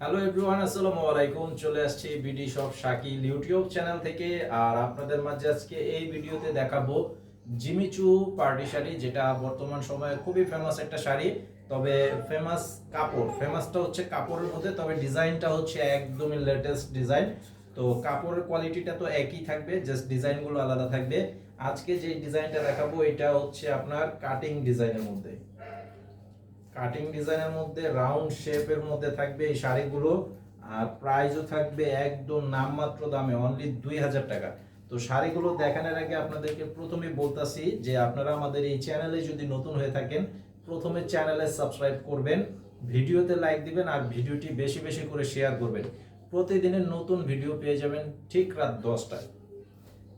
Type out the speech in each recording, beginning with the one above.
Hello everyone আসসালামু আলাইকুম। চলে আসছি BD shop Shakil YouTube channel থেকে। আর আপনাদের মাঝে আজকে এই ভিডিওতে দেখাবো জিমিচু পার্টি শাড়ি, যেটা বর্তমান সময়ে খুবই ফেমাস একটা শাড়ি। তবে ফেমাস কাপড় ফেমাসটা হচ্ছে কাপড়ের মধ্যে, তবে ডিজাইনটা হচ্ছে একদমই লেটেস্ট ডিজাইন তো কাপড়ের কোয়ালিটিটা তো একই থাকবে জাস্ট ডিজাইনগুলো আলাদা থাকবে। আজকে যে ডিজাইনটা দেখাবো, এটা হচ্ছে আপনার কাটিং ডিজাইনের মধ্যে। কাটিং ডিজাইনের মধ্যে রাউন্ড শেপের মধ্যে থাকবে এই শাড়িগুলো। আর প্রাইসও থাকবে একদম নামমাত্র দামে অনলি দুই হাজার টাকা। তো শাড়িগুলো দেখানোর আগে আপনাদেরকে প্রথমে বলতাছি যে আপনারা আমাদের এই চ্যানেলে যদি নতুন হয়ে থাকেন, প্রথমে চ্যানেলে সাবস্ক্রাইব করবেন, ভিডিওতে লাইক দিবেন আর ভিডিওটি বেশি বেশি করে শেয়ার করবেন। প্রতিদিনের নতুন ভিডিও পেয়ে যাবেন ঠিক রাত দশটায়।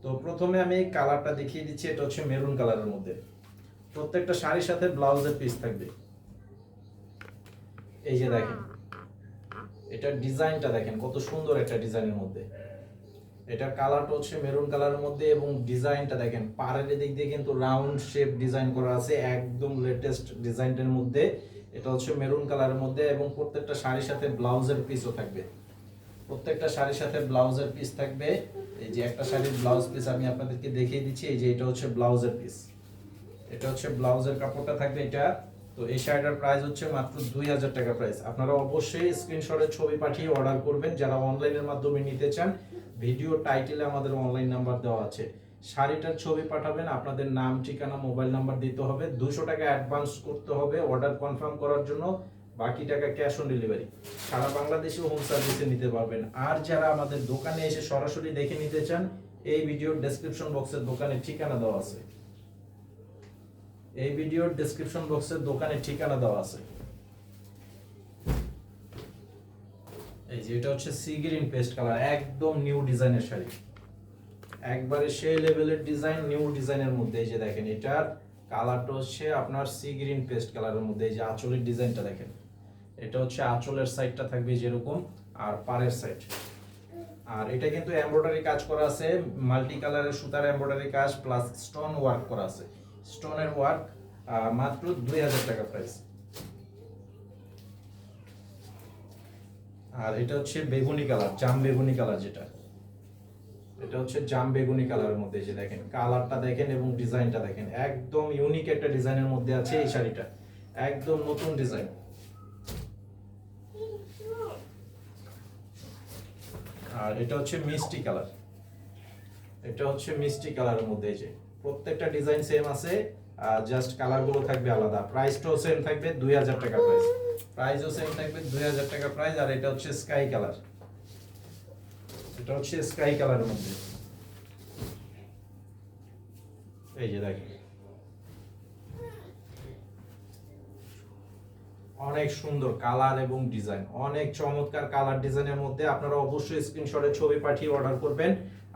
তো প্রথমে আমি এই কালারটা দেখিয়ে দিচ্ছি, এটা হচ্ছে মেরুন কালারের মধ্যে। প্রত্যেকটা শাড়ির সাথে ব্লাউজের পিস থাকবে। এই যে দেখেন, এটার ডিজাইনটা দেখেন, কত সুন্দর একটা ডিজাইনের মধ্যে। এটার কালারটা হচ্ছে মেরুন কালারের মধ্যে এবং ডিজাইনটা দেখেন পাড়ের দিক দিয়ে কিন্তু রাউন্ড শেপ ডিজাইন করা আছে, একদম লেটেস্ট ডিজাইনটার মধ্যে। এটা হচ্ছে মেরুন কালারের মধ্যে এবং প্রত্যেকটা শাড়ির সাথে ব্লাউজের পিসও থাকবে। প্রত্যেকটা শাড়ির সাথে ব্লাউজের পিস থাকবে। এই যে একটা শাড়ির ব্লাউজ পিস আমি আপনাদেরকে দেখিয়ে দিচ্ছি, এই যে এটা হচ্ছে ব্লাউজের পিস এটা হচ্ছে ব্লাউজের কাপড়টা থাকবে, এটা তো এই শাড়িটার প্রাইস হচ্ছে মাত্র দুই হাজার টাকা প্রাইস আপনারা অবশ্যই স্ক্রিনশটের ছবি পাঠিয়ে অর্ডার করবেন। যারা অনলাইনের মাধ্যমে নিতে চান ভিডিও টাইটেলে আমাদের অনলাইন নাম্বার দেওয়া আছে। শাড়িটার ছবি পাঠাবেন, আপনাদের নাম, ঠিকানা মোবাইল নাম্বার দিতে হবে। দুশো টাকা অ্যাডভান্স করতে হবে অর্ডার কনফার্ম করার জন্য। বাকি টাকা ক্যাশ অন ডেলিভারি সারা বাংলাদেশে হোম সার্ভিসে নিতে পারবেন। আর যারা আমাদের দোকানে এসে সরাসরি দেখে নিতে চান, এই ভিডিওর ডেসক্রিপশন বক্সের দোকানের ঠিকানা দেওয়া আছে। এই ভিডিওর ডেসক্রিপশন বক্সের দোকানের ঠিকানা দেওয়া আছে। এই যে এটা হচ্ছে সি গ্রিন পেস্ট কালার একদম নিউ ডিজাইনের শাড়ি। একবারে সেই লেভেলের ডিজাইন নিউ ডিজাইনের মধ্যে এই যে দেখেন, এটার কালারটা হচ্ছে আপনার সি গ্রিন পেস্ট কালারের মধ্যে, এই যে আঁচলের ডিজাইনটা দেখেন। এটা হচ্ছে আঁচলের সাইডটা থাকবে যেরকম, আর পাড়ের সাইড আর এটা কিন্তু এমব্রয়ডারি কাজ করা আছে মাল্টি কালারের সুতার এমব্রয়ডারি কাজ প্লাস স্টোন ওয়ার্ক করা আছে। স্টোনের ওয়ার্ক মাত্র দুই হাজার টাকা প্রাইস আর এটা হচ্ছে বেগুনি কালার, জাম বেগুনি কালার যেটা। এটা হচ্ছে জাম বেগুনি কালারের মধ্যে যে দেখেন, কালারটা দেখেন এবং ডিজাইনটা দেখেন। একদম ইউনিক একটা ডিজাইনের মধ্যে আছে এই শাড়িটা। একদম নতুন ডিজাইন। আর এটা হচ্ছে মিষ্টি কালার। এটা হচ্ছে মিষ্টি কালারের মধ্যে যে। প্রত্যেকটা ডিজাইন সেম আছে জাস্ট কালারগুলো থাকবে আলাদা। প্রাইসটাও সেম থাকবে, দুই হাজার টাকা প্রাইস প্রাইসও সেম থাকবে, দুই হাজার টাকা প্রাইস আর এটা হচ্ছে স্কাই কালার এটা হচ্ছে স্কাই কালারের মধ্যে। এই যে দেখেন। অনেক সুন্দর কালার এবং ডিজাইন। অনেক চমৎকার কালার ডিজাইনের মধ্যে আপনারা অবশ্যই স্ক্রিনশটে ছবি পাঠিয়ে অর্ডার করবেন।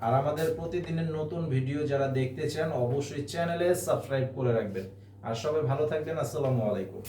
আর আমাদের প্রতিদিনের নতুন ভিডিও যারা দেখতে চান, অবশ্যই চ্যানেলে সাবস্ক্রাইব করে রাখবেন। আর সবাই ভালো থাকবেন, আসসালামু আলাইকুম।